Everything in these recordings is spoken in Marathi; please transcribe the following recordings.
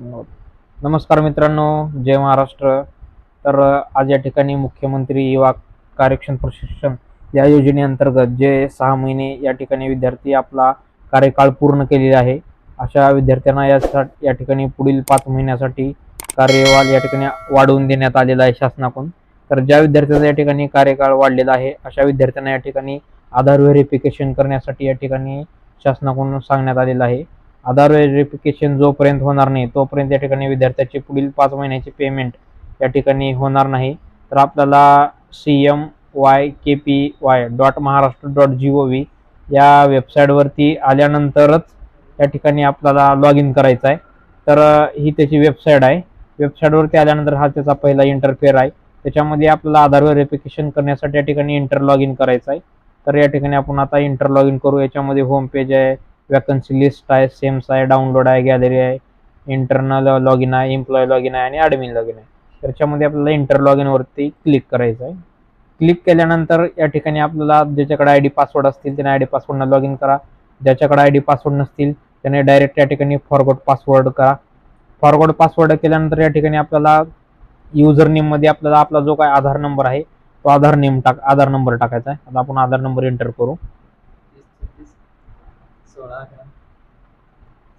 हो. नमस्कार मित्रांनो जय महाराष्ट्र. तर आज या ठिकाणी मुख्यमंत्री युवा कार्यक्षम प्रशिक्षण या योजनेअंतर्गत जे सहा महिने या ठिकाणी विद्यार्थी आपला कार्यकाळ पूर्ण केलेला आहे अशा विद्यार्थ्यांना या या ठिकाणी पुढील पाच महिन्यासाठी कार्यवाल या ठिकाणी वाढवून देण्यात आलेला आहे शासनाकडून. तर ज्या विद्यार्थ्यांचा या ठिकाणी कार्यकाळ वाढलेला आहे अशा विद्यार्थ्यांना या ठिकाणी आधार व्हेरिफिकेशन करण्यासाठी या ठिकाणी शासनाकडून सांगण्यात आलेलं आहे. आधार व्हेरिफिकेशन जोपर्यंत होणार नाही तोपर्यंत या ठिकाणी विद्यार्थ्याचे पुढील पाच महिन्याचे पेमेंट या ठिकाणी होणार नाही. तर आपल्याला C M Y K P Y dot Maharashtra dot G O V या वेबसाईटवरती आल्यानंतरच या ठिकाणी आपल्याला लॉग इन करायचं आहे. तर ही त्याची वेबसाईट आहे. वेबसाईटवरती आल्यानंतर हा त्याचा पहिला इंटरफेअर आहे. त्याच्यामध्ये आपल्याला आधार व्हेरिफिकेशन करण्यासाठी या ठिकाणी इंटर लॉग इन करायचं आहे. तर या ठिकाणी आपण आता इंटर लॉग इन करू. याच्यामध्ये होम पेज आहे वॅकन्सी लिस्ट आहे सेम्स आहे डाउनलोड आहे गॅलरी आहे इंटरनल लॉग इन आहे एम्प्लॉय लॉग इन आहे आणि ॲडमिन लॉग इन आहे. त्याच्यामध्ये आपल्याला इंटर लॉग इनवरती क्लिक करायचं आहे. क्लिक केल्यानंतर या ठिकाणी आपल्याला ज्याच्याकडे आय डी पासवर्ड असतील त्याने आय डी पासवर्डनं लॉग इन करा. ज्याच्याकडे आय डी पासवर्ड नसतील त्याने डायरेक्ट या ठिकाणी फॉरवर्ड पासवर्ड करा. फॉरवर्ड पासवर्ड केल्यानंतर या ठिकाणी आपल्याला युजर नेममध्ये आपल्याला आपला जो काय आधार नंबर आहे तो आधार नेम टाक आधार नंबर टाकायचा आहे. आता आपण आधार नंबर एंटर करू. सोळा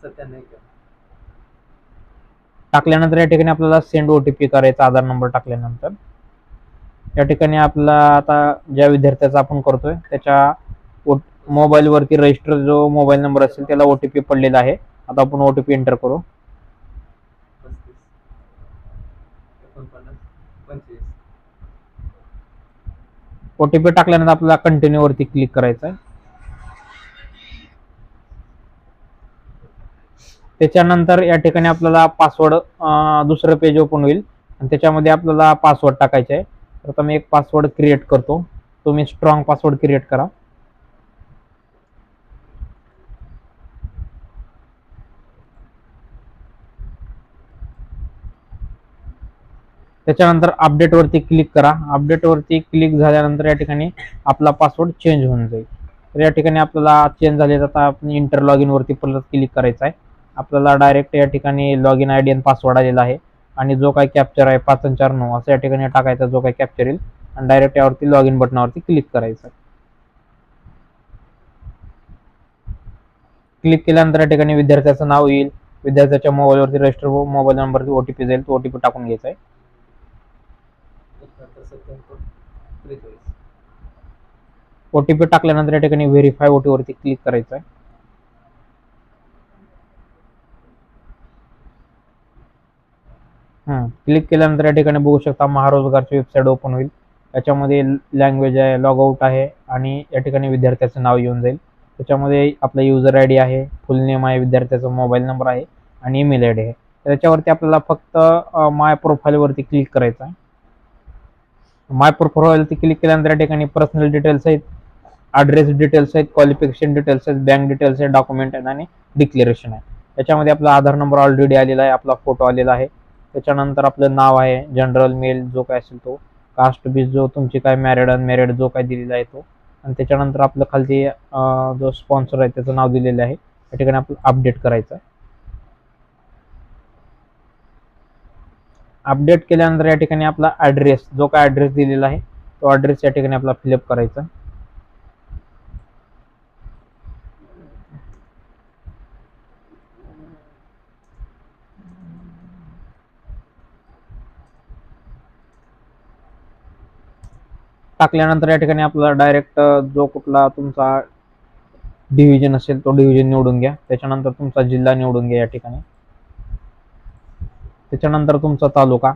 सत्त्याण्णव टाकल्यानंतर या ठिकाणी आपल्याला सेंड ओ टी पी करायचा आधार नंबर टाकल्यानंतर. या ठिकाणी आपला आता ज्या विद्यार्थ्याचा आपण करतोय त्याच्या मोबाईलवरती रजिस्टर जो मोबाईल नंबर असेल त्याला ओ टी पी पडलेला आहे. आता आपण ओ टी पी एंटर करू. पस्तीस. एकोणपन्नास. पंचवीस. ओ टी पी टाकल्यानंतर आपल्याला कंटिन्यू वरती क्लिक करायचं आहे त्याच्यानंतर या ठिकाणी आपल्याला पासवर्ड दुसरं पेज ओपन होईल. आणि त्याच्यामध्ये आपल्याला पासवर्ड टाकायचा आहे. तर आता मी एक पासवर्ड क्रिएट करतो. तुम्ही स्ट्रॉंग पासवर्ड क्रिएट करा. त्याच्यानंतर अपडेटवरती क्लिक करा. अपडेटवरती क्लिक झाल्यानंतर या ठिकाणी आपला पासवर्ड चेंज होऊन जाईल. तर या ठिकाणी आपल्याला चेंज झाले आता आपण इंटरलॉग इनवरती परत क्लिक करायचं आहे. आपल्याला डायरेक्ट या ठिकाणी लॉग इन आय डी आणि पासवर्ड आलेला आहे. आणि जो काही कॅप्चर आहे पाच आणि चार नऊ असं या ठिकाणी टाकायचा जो काही कॅप्चर येईल. आणि डायरेक्ट यावरती लॉग इन बटनावरती क्लिक करायचं. क्लिक केल्यानंतर या ठिकाणी विद्यार्थ्याचं नाव येईल. विद्यार्थ्याच्या मोबाईलवरती रजिस्टर मोबाईल नंबरवरती ओटीपी जाईल. तो ओटीपी टाकून घ्यायचा आहे. ओटीपी टाकल्यानंतर या ठिकाणी व्हेरीफाय ओटीवरती क्लिक करायचं आहे. क्लिक केल्यानंतर या ठिकाणी बघू शकता महारोजगारची वेबसाईट ओपन होईल. त्याच्यामध्ये लँग्वेज आहे लॉगआउट आहे आणि या ठिकाणी विद्यार्थ्याचं नाव येऊन जाईल. त्याच्यामध्ये आपला युजर आय डी आहे फुल नेम आहे विद्यार्थ्याचा मोबाईल नंबर आहे आणि ईमेल आय डी आहे त्याच्यावरती आपल्याला फक्त माय प्रोफाईलवरती क्लिक करायचं आहे. माय प्रोफाईलवरती क्लिक केल्यानंतर या ठिकाणी पर्सनल डिटेल्स आहेत ॲड्रेस डिटेल्स आहेत क्वालिफिकेशन डिटेल्स आहेत बँक डिटेल्स आहेत डॉक्युमेंट आहेत आणि डिक्लेरेशन आहे. त्याच्यामध्ये आपला आधार नंबर ऑलरेडी आलेला आहे आपला फोटो आलेला आहे. त्याच्यानंतर आपलं नाव आहे जनरल मेल जो काय असेल तो. कास्ट बीज जो तुमची काय मॅरिड अनमॅरिड जो काय दिलेला आहे तो. आणि त्याच्यानंतर आपलं खालती जो स्पॉन्सर आहे त्याचं नाव दिलेलं आहे. त्या ठिकाणी आपलं अपडेट करायचं. अपडेट केल्यानंतर या ठिकाणी आपला ॲड्रेस जो काय ॲड्रेस दिलेला आहे तो ॲड्रेस या ठिकाणी आपला फिलअप करायचा. टाकल्यानंतर या ठिकाणी आपला डायरेक्ट जो कुठला तुमचा डिव्हिजन असेल तो डिव्हिजन निवडून घ्या. त्याच्यानंतर तुमचा जिल्हा निवडून घ्या या ठिकाणी. त्याच्यानंतर तुमचा तालुका.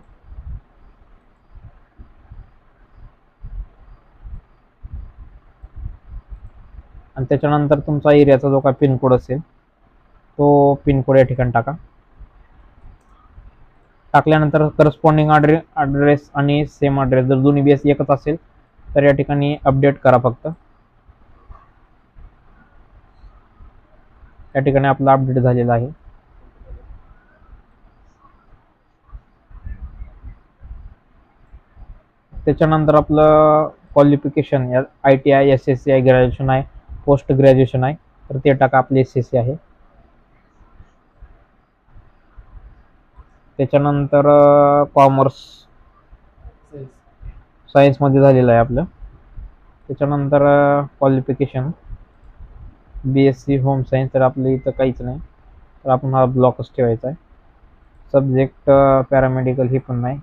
आणि त्याच्यानंतर तुमचा एरियाचा जो काय पिनकोड असेल तो पिनकोड या ठिकाणी टाका. टाकल्यानंतर करस्पॉन्डिंग ॲड्रेस ॲड्रेस आणि सेम ॲड्रेस जर दोन्ही बेस एकच असेल तर या ठिकाणी अपडेट करा फक्त. या ठिकाणी आपला अपडेट झालेला आहे. त्याच्यानंतर आपलं क्वालिफिकेशन या I T I S S C I graduation आहे पोस्ट ग्रॅज्युएशन आहे तर ते टाका आपले एस एस सी आहे. त्याच्यानंतर कॉमर्स सायन्समध्ये झालेलं आहे आपलं. त्याच्यानंतर qualification B S C home science तर आपल्या इथं काहीच नाही. तर आपण हा ब्लॉकच ठेवायचा आहे. सब्जेक्ट पॅरामेडिकल हे पण नाही.